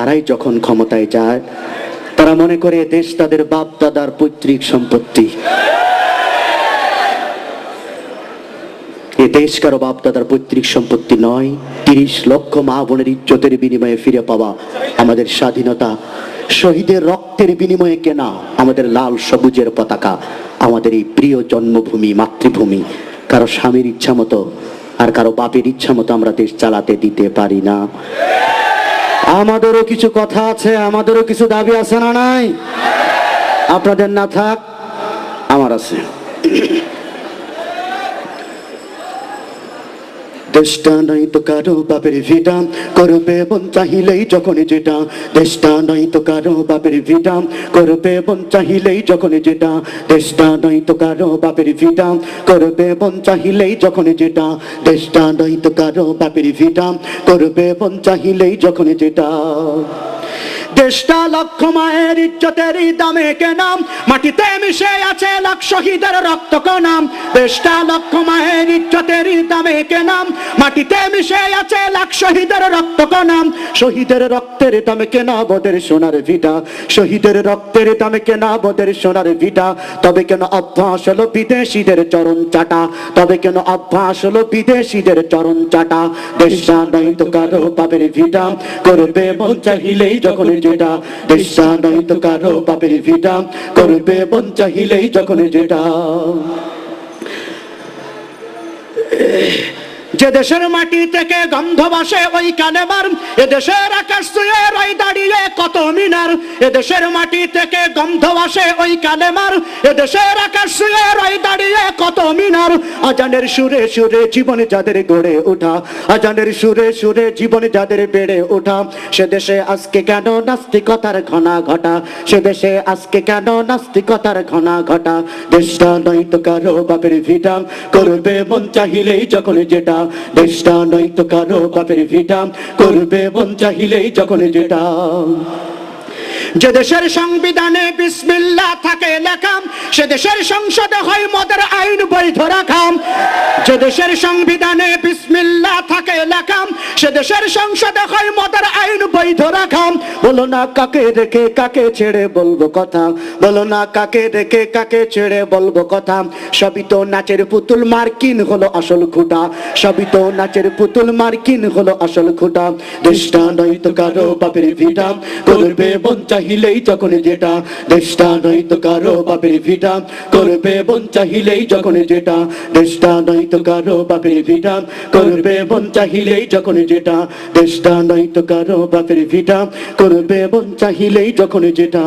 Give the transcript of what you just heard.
তারাই যখন ক্ষমতায় যায়, তারা মনে করে দেশ তাদের বাপ, দাদার পৈতৃক সম্পত্তি। এ দেশ কারও বাপ, দাদার পৈতৃক সম্পত্তি নয়। তিরিশ লক্ষ মা বোনের ইজ্জতের বিনিময়ে ফিরে পাওয়া আমাদের স্বাধীনতা। শহীদের রক্তের বিনিময়ে কেনা আমাদের লাল সবুজের পতাকা। আমাদের এই প্রিয় জন্মভূমি, মাতৃভূমি। কারও স্বামীর ইচ্ছা মতো আর কারও বাপের ইচ্ছা মতো আমরা দেশ চালাতে দিতে পারি না। আমাদেরও কিছু কথা আছে, আমাদেরও কিছু দাবি আছে না নাই? আপনাদের না থাক, আমার আছে। দেশটা নাই তো কারও বাপের ভিটা। করবে বন চাহিলেই যখন যেটা। দেশটা নাই তো কারও বাপের ভিটা। করবে বন চাহিলেই যখন যেটা। দেশটা নাই তো কারও বাপের ভিটা। করবে বন চাহিলেই যখন যেটা। দেশটা নাই তো কারও বাপের ভিটা। করবে বন চাহিলেই যখন যেটা। দেশটা লক্ষ মায়ের ইজ্জতের দামে কেনাম। মাটিতে মিশে আছে লাখ শহীদের রক্ত কনাম দেশটা লক্ষ মায়ের ইজ্জতের দামে কেনাম। মাটিতে মিশে আছে লাখ শহীদের রক্ত কনাম শহীদের রক্তের দামে কেনা বদের সোনার ভিটা। শহীদের রক্তের দামে কেনা বদের সোনার ভিটা। তবে কেন অভ্যাস হলো বিদেশিদের চরণ চাটা? তবে কেন অভ্যাস হলো বিদেশিদের চরণ চাটা? দেশটা নাই তো কারও পাপের ভিটা। করবে মন চাহিলেই যখন যেটা দেশটা নাই তো কারও পাপের ভিটা করবে মন চাহিলেই যখন যেটা। যে দেশের মাটি থেকে গন্ধ বাসে ওই কানে মার, এ দেশের আকাশ ছুঁয়ে রই দাঁড়িয়ে কত মিনার, এ দেশের মাটি থেকে গন্ধ বাসে ওই কানে মার, এ দেশের আকাশ ছুঁয়ে রই দাঁড়িয়ে কত মিনার। আজানের সুরে সুরে জীবন যাদের গড়ে ওঠা, আজানের সুরে সুরে জীবন যাদের বেড়ে ওঠা, সে দেশে আজকে কেন নাস্তিকতার ঘনা ঘটা? সে দেশে আজকে কেন নাস্তিকতার ঘনা ঘটা? দেশটা নয় তো কারও বাপের ভিটা, করবে মন চাহিলেই যখন যেটা। দেশটা নয় তো কারও বাপের ভিটা। করবে মন চাহিলেই যখন যেটা। যে দেশের সংবিধানে বিসমিল্লা থাকে লেখাম, সে দেশের সংসদে হয় মদের আইন বৈধ রাখাম। যে দেশের সংবিধানে বিসমিল্লা থাকে লেখাম, সে দেশের সংসদে হয় মদের বৈধ রাখাম বলো না কাকে রেখে কাকে ছেড়ে বলব কথা? বলো না কাকে রেখে কাকে ছেড়ে বলব কথা? সবই তো নাচের পুতুল মার্কিন হলো আসল খুঁটা। সবই তো নাচের পুতুল মার্কিন হলো আসল খুঁটা। দেশটা নয় তো কারও বাপের ভিটা। করবে বন চাহিলেই যখন যেটা। দেশটা নয় তো কারও বাপের ভিটা। করবে বন চাহিলেই যখন যেটা। দেশটা নয় তো কারও বাপের ভিটা। করবে বন চাহিলেই যখন যেটা। দেশটা নয় তো কারও বাপের ভিটা করবে বন চাহিলেই যখন যেটা।